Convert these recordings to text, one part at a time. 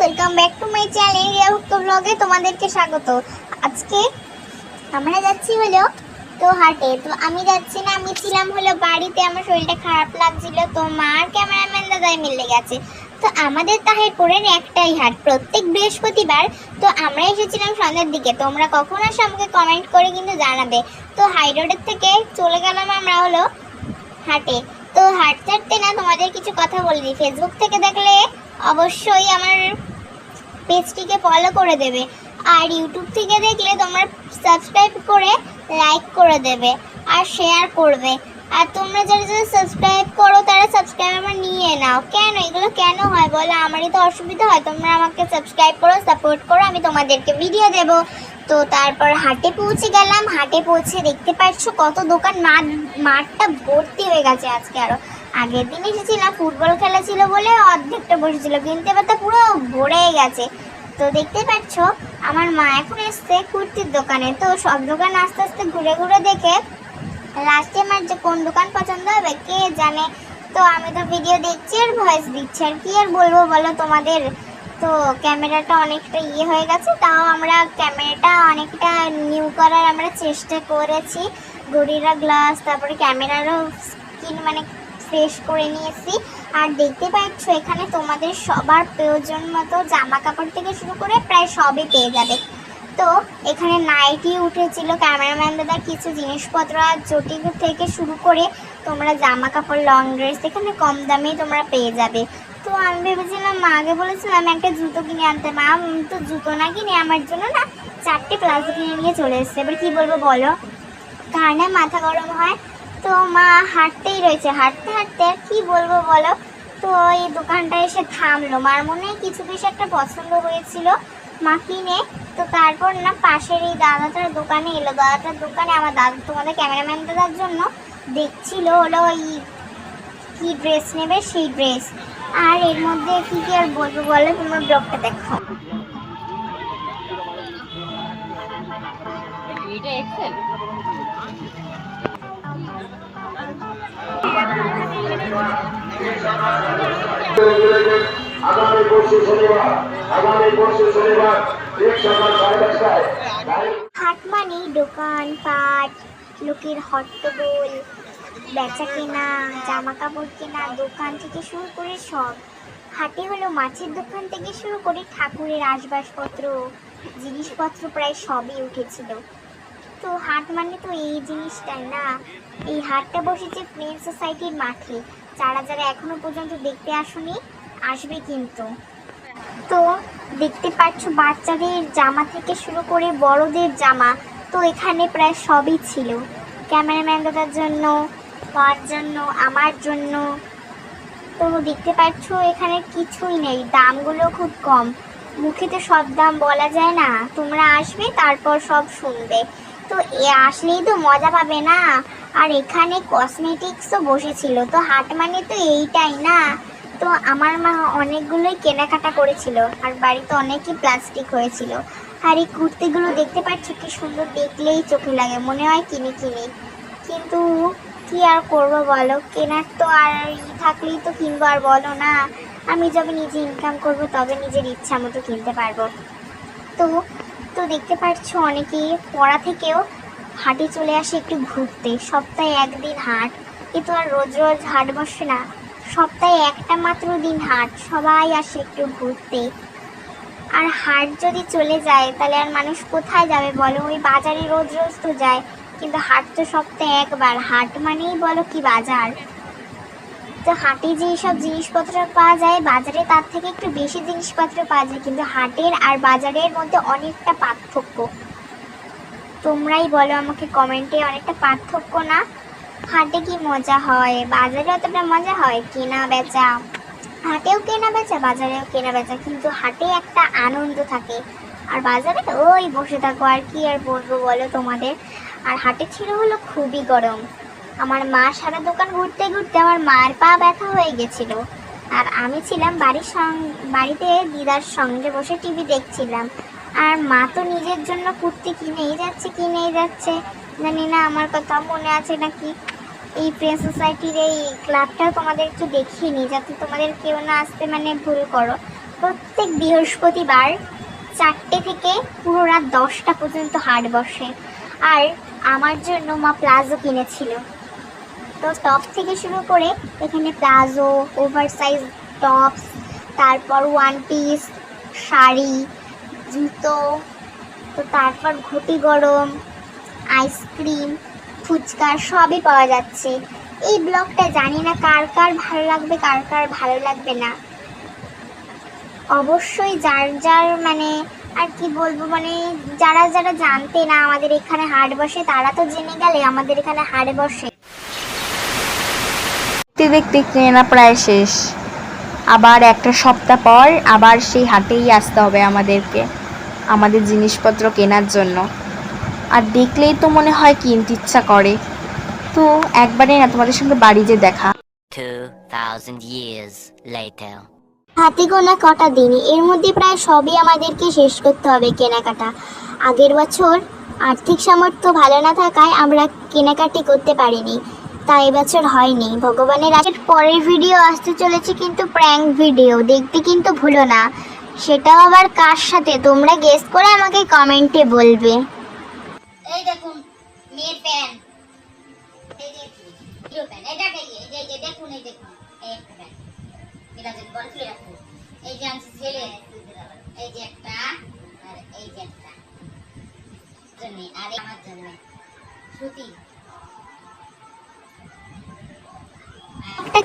Welcome back to my channel রিয়াভুক্ত ব্লগে তোমাদেরকে স্বাগত। আজকে আমরা যাচ্ছি হলো তো হাটে তো আমি যাচ্ছি না, আমি ছিলাম হলো বাড়িতে। আমার শরীরটা খারাপ লাগছিল তো মার ক্যামেরাম্যান দাদাই মিলে গেছে। তো আমাদের তাহেরপুরের একটাই হাট, প্রত্যেক বৃহস্পতিবার। তো আমরা এসেছিলাম সন্ধ্যার দিকে। তোমরা কখন আসো আমাকে কমেন্ট করে কিন্তু জানাবে। তো হাই রোডের থেকে চলে গেলাম আমরা হলো হাটে। তো হাঁটতে হাঁটতে না তোমাদের কিছু কথা বলে দিই ফেসবুক থেকে দেখলে অবশ্যই আমার পেজটিকে ফলো করে দেবে। আর ইউটিউব থেকে দেখলে তোমরা সাবস্ক্রাইব করে লাইক করে দেবে আর শেয়ার করবে। আর তোমরা যারা যারা সাবস্ক্রাইব করো, তারা সাবস্ক্রাইব আমার নিয়ে নাও। কেন? এগুলো কেন হয় বলো? আমারই তো অসুবিধা হয়। তোমরা আমাকে সাবস্ক্রাইব করো সাপোর্ট করো, আমি তোমাদেরকে ভিডিও দেবো। তো তারপর হাটে পৌঁছে গেলাম। হাটে পৌঁছে দেখতে পাচ্ছ কত দোকান। মাঠ, মাঠটা ভর্তি হয়ে গেছে আজকে আরও। আগের দিন এসেছিলাম, ফুটবল খেলা ছিল বলে অর্ধেকটা বসেছিল, কিন্তু এবার তো পুরো ভরে গেছে। তো দেখতে পাচ্ছ, আমার মা এখন এসছে কুর্তির দোকানে। তো সব দোকান আস্তে আস্তে ঘুরে ঘুরে দেখে লাস্টে আমার যে কোন দোকান পছন্দ হবে, কে জানে? তো আমি তো ভিডিও দেখছি আর ভয়েস দিচ্ছি। আর কি আর বলব বলো তোমাদের? তো ক্যামেরাটা অনেকটা ইয়ে হয়ে গেছে, তাও আমরা ক্যামেরাটা অনেকটা নিউ করার আমরা চেষ্টা করেছি। গরিরা গ্লাস তারপরে ক্যামেরারও স্কিন মানে ফ্রেশ করে নিয়েছি। আর দেখতে পাচ্ছ, এখানে তোমাদের সবার প্রয়োজন মতো জামা কাপড় থেকে শুরু করে প্রায় সবই পেয়ে যাবে। তো এখানে নাইটি উঠেছিল ক্যামেরাম্যান দাদা কিছু জিনিসপত্র আর চটি থেকে শুরু করে তোমরা জামা কাপড় লং ড্রেস এখানে কম দামেই তোমরা পেয়ে যাবে। তো আমি ভেবেছিলাম মাকে বলেছিলাম একটা জুতো কিনে আনতে। মা তো জুতো না কিনে আমার জন্য না চারটে প্লাজো কিনে নিয়ে চলে এসছে। এবার কী বলব বলো? কার না মাথা গরম হয়। তো মা হাঁটতেই রয়েছে। হাঁটতে হাঁটতে আর কি বলব বলো? তো এই দোকানটা এসে থামলো। মার মনে কিছু বেশ একটা পছন্দ হয়েছিল মা কিনে। তো তারপর না পাশের এই দাদাটার দোকানে এলো। দাদাটার দোকানে আমার দাদা, তোমাদের ক্যামেরাম্যান দাদার জন্য দেখছিল হলো ওই কি ড্রেস নেবে? সেই ড্রেস আর এর মধ্যে কি কি আর বলব বলো? তোমরা ব্লগটা দেখো। এটা এক্সেল আগামী পরশু শনিবার আগামী পরশু শনিবার ঠিক সকাল সাড়ে দশটায়। হাট মানেই দোকান পাট লোকের হট্টগোল বেচা কেনা জামা কাপড় কেনা, দোকান থেকে শুরু করে সব। হাটে হলো মাছের দোকান থেকে শুরু করে ঠাকুরের আসবাসপত্র, জিনিসপত্র প্রায় সবই উঠেছিল। তো হাট মানে তো এই জিনিসটাই না? এই হাটটা বসেছে ফ্রেন্ড সোসাইটির মাঠে। যারা যারা এখনও পর্যন্ত দেখতে আসেনি, আসবে কিন্তু। তো দেখতে পাচ্ছ বাচ্চাদের জামা থেকে শুরু করে বড়দের জামা, তো এখানে প্রায় সবই ছিল। ক্যামেরাম্যান দাদার জন্য মার জন্য, আমার জন্য। তো দেখতে পাচ্ছ, এখানে কিছুই নেই। দামগুলো খুব কম। মুখে তো সব দাম বলা যায় না। তোমরা আসবে, তারপর সব শুনবে। তো এ আসলেই তো মজা পাবে না? আর এখানে কসমেটিক্সও বসেছিল। তো হাট মানে তো এইটাই না? তো আমার মা অনেকগুলোই কেনাকাটা করেছিল। আর বাড়িতে অনেকই প্লাস্টিক হয়েছিল। আর এই কুর্তিগুলো দেখতে পাচ্ছ, কি সুন্দর দেখলেই চোখে লাগে। মনে হয় কিনে কিনে। কিন্তু কি আর করব বলো? কেনার তো আর থাকলেই তো কিনবো, আর বলো না। আমি যবে নিজে ইনকাম করব, তবে নিজের ইচ্ছা মতো কিনতে পারব। তো তো দেখতে পাচ্ছ অনেকে পড়া থেকেও হাটে চলে আসে একটু ঘুরতে। সপ্তাহে একদিন হাট। এ তো আর রোজ রোজ হাট বসে না। সপ্তাহে একটা মাত্র দিন হাট। সবাই আসে একটু ঘুরতে। আর হাট যদি চলে যায়, তাহলে আর মানুষ কোথায় যাবে বলো? ওই বাজারে রোজ রোজ তো যায়। কিন্তু হাট তো সপ্তাহে একবার। হাট মানেই বলো কি বাজার? তো হাটে যে সব জিনিসপত্র পাওয়া যায়, বাজারে তার থেকে একটু বেশি জিনিসপত্র পাওয়া যায়। কিন্তু হাটের আর বাজারের মধ্যে অনেকটা পার্থক্য। তোমরাই বলো আমাকে কমেন্টে অনেকটা পার্থক্য না? হাটে কি মজা হয়? বাজারে অতটা মজা হয়, কেনা বেচা। হাটেও কেনা বেচা, বাজারেও কেনা বেচা। কিন্তু হাটে একটা আনন্দ থাকে। আর বাজারে তো ওই বসে থাকো, আর কি আর বলব বলো তোমাদের? আর হাটে ছিল হলো খুবই গরম। আমার মা সারা দোকান ঘুরতে ঘুরতে আমার মার পা ব্যথা হয়ে গেছিল। আর আমি ছিলাম বাড়ির সং, বাড়িতে দিদার সঙ্গে বসে টিভি দেখছিলাম। আর মা তো নিজের জন্য কুর্তি কিনেই যাচ্ছে কিনেই যাচ্ছে। জানি না, আমার কথা মনে আছে নাকি? এই প্রেস সোসাইটির এই ক্লাবটাও তোমাদের একটু দেখিয়ে যাতে তোমাদের কেউ না আসতে মানে ভুল করো। প্রত্যেক বৃহস্পতিবার চারটে থেকে পুরো রাত দশটা পর্যন্ত হাট বসে। আর আমার জন্য মা প্লাজো কিনেছিল। তো টপ থেকে শুরু করে এখানে প্লাজো, ওভারসাইজ টপস, তারপর ওয়ান পিস, শাড়ি, জুতো, তো তারপর ঘটি গরম, আইসক্রিম, ফুচকা সবই পাওয়া যাচ্ছে। এই ব্লগটা জানি না কার কার ভালো লাগবে, কার কার ভালো লাগবে না। অবশ্যই যার যার মানে আর কি বলব মানে যারা যারা জানতে না আমাদের এখানে হাট বসে তারা তো জেনে গেলে আমাদের এখানে হাট বসে। দেখতে দেখতে কেনা প্রায় শেষ। আবার একটা সপ্তাহ পর আবার সেই হাটেই আসতে হবে আমাদেরকে আমাদের জিনিসপত্র কেনার জন্য। আর দেখলেই তো মনে হয় কিনতে ইচ্ছা করে। তো একবারে না তোমাদের সঙ্গে বাড়ি যে দেখা। 2,000 years later. হাতে গোনা কটা দিন, এর মধ্যে প্রায় সবই আমাদেরকে শেষ করতে হবে কেনাকাটা। আগের বছর আর্থিক সামর্থ্য ভালো না থাকায় আমরা কেনাকাটি করতে পারিনি। তাই এবছর হয়নি। ভগবানের আজের পরের ভিডিও আসতে চলেছে কিন্তু প্র্যাঙ্ক ভিডিও দেখতে কিন্তু ভুলো না। সেটাও আবার কার সাথে? তোমরা গেস করে আমাকে কমেন্টে বলবে। এই দেখুন, মেয়ের প্যান্ট এই যে যে এই দেখুন। রাখুন এই যে ছেলে, এই যে একটা, আর এই যে একটা। জন্য, আর আমার জন্য। শ্রুতি।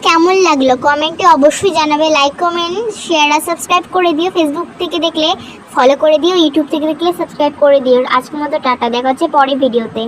কেমন লাগল? কমেন্টে অবশ্যই জানাবে। লাইক কমেন্ট শেয়ার আর সাবস্ক্রাইব করে দিও। ফেসবুক থেকে দেখলে ফলো করে দিও। ইউটিউব থেকে দেখলে সাবস্ক্রাইব করে দিও। আজকের মতো টাটা। দেখা হচ্ছে পরের ভিডিওতে